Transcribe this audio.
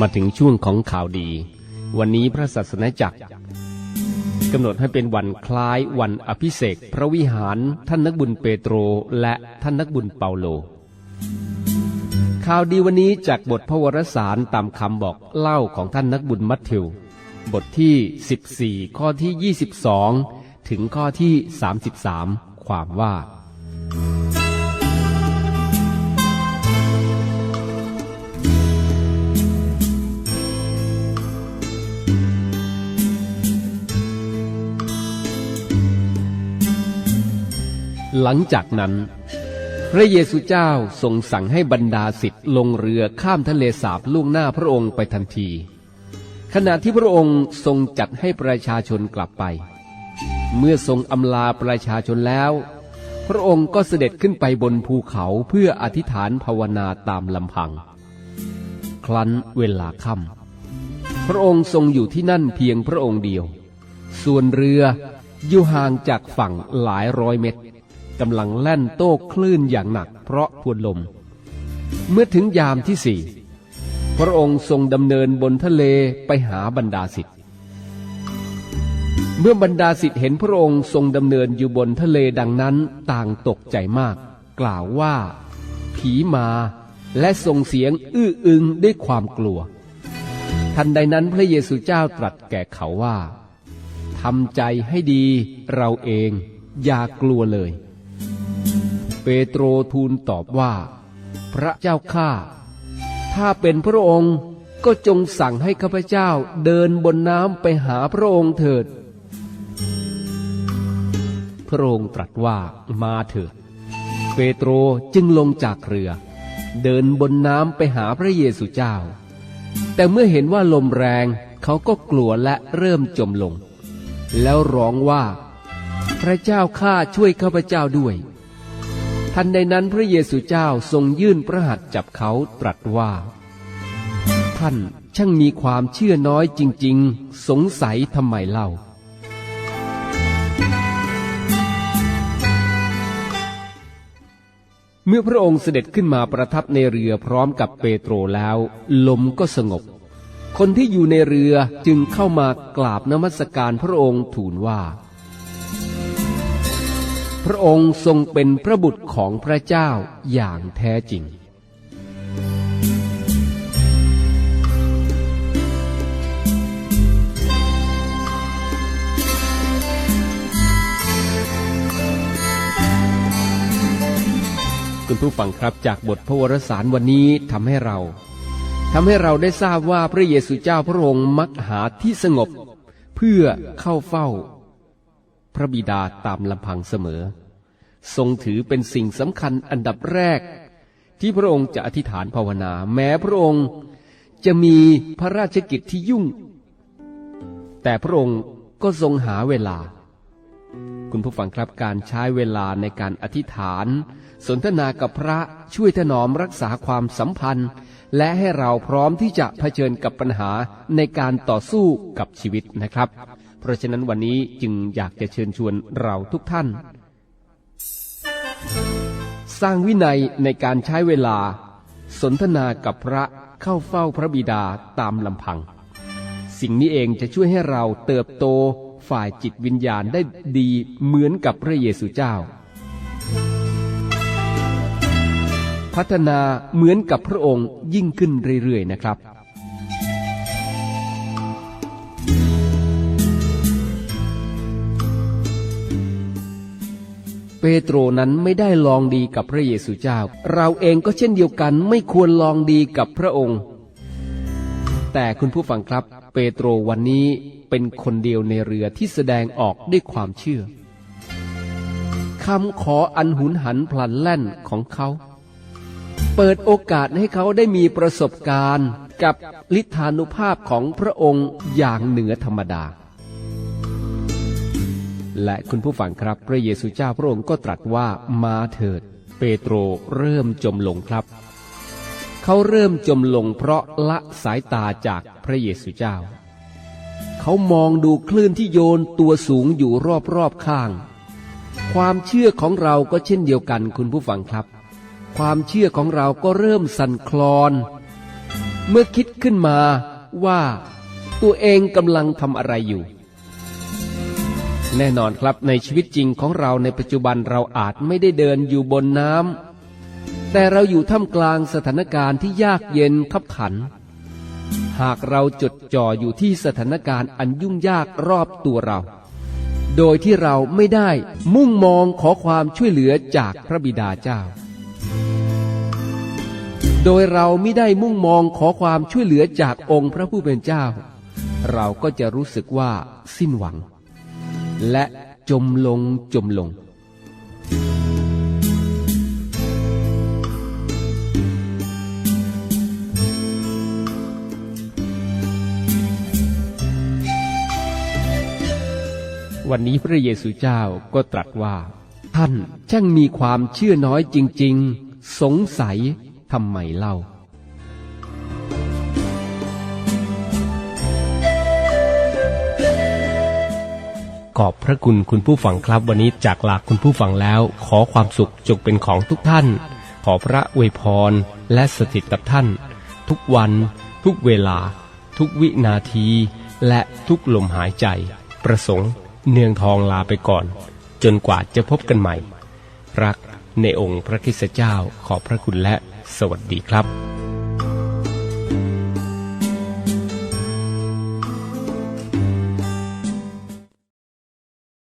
มาถึงช่วงของข่าวดี วันนี้พระศาสนาจักรกำหนดให้เป็นวันคล้ายวันอภิเษกพระวิหารท่านนักบุญเปโตรและท่านนักบุญเปาโล ข่าวดีวันนี้จากบทพระวรสารตามคำบอกเล่าของท่านนักบุญมัทธิว บทที่ 14 ข้อที่ 22 ถึงข้อที่ 33 ความว่า หลังจากนั้น พระเยซูเจ้าทรงสั่งให้บรรดาสิทธิ์ลงเรือข้ามทะเลสาบล่วงหน้าพระองค์ไปทันที ขณะที่พระองค์ทรงจัดให้ประชาชนกลับไป เมื่อทรงอำลาประชาชนแล้ว พระองค์ก็เสด็จขึ้นไปบนภูเขาเพื่ออธิษฐานภาวนาตามลำพัง ครั้นเวลาค่ำพระองค์ทรงอยู่ที่นั่นเพียงพระองค์เดียว ส่วนเรืออยู่ห่างจากฝั่งหลายร้อยเมตร กำลังแล่นโต้คลื่นอย่างหนักเพราะทวนลม เมื่อถึงยามที่สี่พระองค์ทรงดำเนินบนทะเลไปหาบรรดาสิทธิ์เมื่อบรรดาสิทธิ์เห็นพระองค์ทรงดำเนินอยู่บนทะเลดังนั้นต่างตกใจมาก กล่าวว่า ผีมาและส่งเสียงอื้ออึงด้วยความกลัว ทันใดนั้นพระเยซูเจ้าตรัสแก่เขาว่าทำใจให้ดีเราเองอย่ากลัวเลย โตรทูลตอบว่า พระเจ้าข้าถ้าเป็นพระองค์ก็จงสั่งให้ข้าพเจ้าเดินบนน้ำไปหาพระองค์เถิด พระองค์ตรัสว่ามาเถิด เปโตรจึงลงจากเรือ เดินบนน้ำไปหาพระเยซูเจ้า แต่เมื่อเห็นว่าลมแรงเขาก็กลัวและเริ่มจมลง แล้วร้องว่า พระเจ้าข้าช่วยข้าพเจ้าด้วย ทันใดนั้นพระเยซูเจ้าทรงยื่นพระหัตถ์จับเขาตรัสว่า ท่านช่างมีความเชื่อน้อยจริง ๆ สงสัยทำไมเล่า เมื่อพระองค์เสด็จขึ้นมาประทับในเรือพร้อมกับเปโตรแล้ว ลมก็สงบ คนที่อยู่ในเรือจึงเข้ามากราบนมัสการพระองค์ทูลว่า พระองค์ทรงเป็นพระบุตรของพระเจ้าอย่างแท้จริง คุณผู้ฟังครับจากบทพระวรสารวันนี้ทำให้เราทำให้เราได้ทราบว่าพระเยซูเจ้าพระองค์มักหาที่สงบ เพื่อเข้าเฝ้า ระบิดาตามลำพังเสมอ ทรงถือเป็นสิ่งสำคัญอันดับแรก ที่พระองค์จะอธิษฐานภาวนา แม้พระองค์จะมีพระราชกิจที่ยุ่ง แต่พระองค์ก็ทรงหาเวลา คุณผู้ฟังครับการใช้เวลาในการอธิษฐาน สนทนากับพระช่วยถนอมรักษาความสัมพันธ์ และให้เราพร้อมที่จะเผชิญกับปัญหาในการต่อสู้กับชีวิตนะครับ เพราะฉะนั้นวันนี้จึงอยากจะเชิญชวนเราทุกท่าน สร้างวินัยในการใช้เวลา สนทนากับพระเข้าเฝ้าพระบิดาตามลำพัง สิ่งนี้เองจะช่วยให้เราเติบโตฝ่ายจิตวิญญาณได้ดีเหมือนกับพระเยซูเจ้า พัฒนาเหมือนกับพระองค์ยิ่งขึ้นเรื่อยๆนะครับ เปโตรนั้นไม่ได้ลองดีกับพระเยซูเจ้า เราเองก็เช่นเดียวกันไม่ควรลองดีกับพระองค์ แต่คุณผู้ฟังครับ เปโตรวันนี้เป็นคนเดียวในเรือที่แสดงออกด้วยความเชื่อคำขออันหุนหันพลันแล่นของเขา เปิดโอกาสให้เขาได้มีประสบการณ์กับลิธานุภาพของพระองค์อย่างเหนือธรรมดา และคุณผู้ฟังครับ พระเยซูเจ้าพระองค์ก็ตรัสว่ามาเถิด เปโตรเริ่มจมลงครับ เขาเริ่มจมลงเพราะละสายตาจากพระเยซูเจ้า เขามองดูคลื่นที่โยนตัวสูงอยู่รอบๆข้าง ความเชื่อของเราก็เช่นเดียวกันคุณผู้ฟังครับ ความเชื่อของเราก็เริ่มสั่นคลอน เมื่อคิดขึ้นมาว่าตัวเองกำลังทำอะไรอยู่ แน่นอนครับในชีวิตจริงของเราในปัจจุบันเราอาจไม่ได้เดินอยู่บนน้ำแต่เราอยู่ท่ามกลางสถานการณ์ที่ยากเย็นขับขัน หากเราจดจ่ออยู่ที่สถานการณ์อันยุ่งยากรอบตัวเรา โดยที่เราไม่ได้มุ่งมองขอความช่วยเหลือจากพระบิดาเจ้า โดยเราไม่ได้มุ่งมองขอความช่วยเหลือจากองค์พระผู้เป็นเจ้า เราก็จะรู้สึกว่าสิ้นหวัง และจมลงจมลง วันนี้พระเยซูเจ้าก็ตรัสว่า ท่านช่างมีความเชื่อน้อยจริง ๆ สงสัยทำไมเล่า ขอบพระคุณคุณผู้ฟังครับ วันนี้จากลาคุณผู้ฟังแล้ว ขอความสุขจงเป็นของทุกท่าน ขอพระอวยพรและสถิตกับท่าน ทุกวัน ทุกเวลา ทุกวินาที และทุกลมหายใจ ประสงค์เนืองทองลาไปก่อน จนกว่าจะพบกันใหม่ รักในองค์พระคิสเจ้าขอบพระคุณและสวัสดีครับ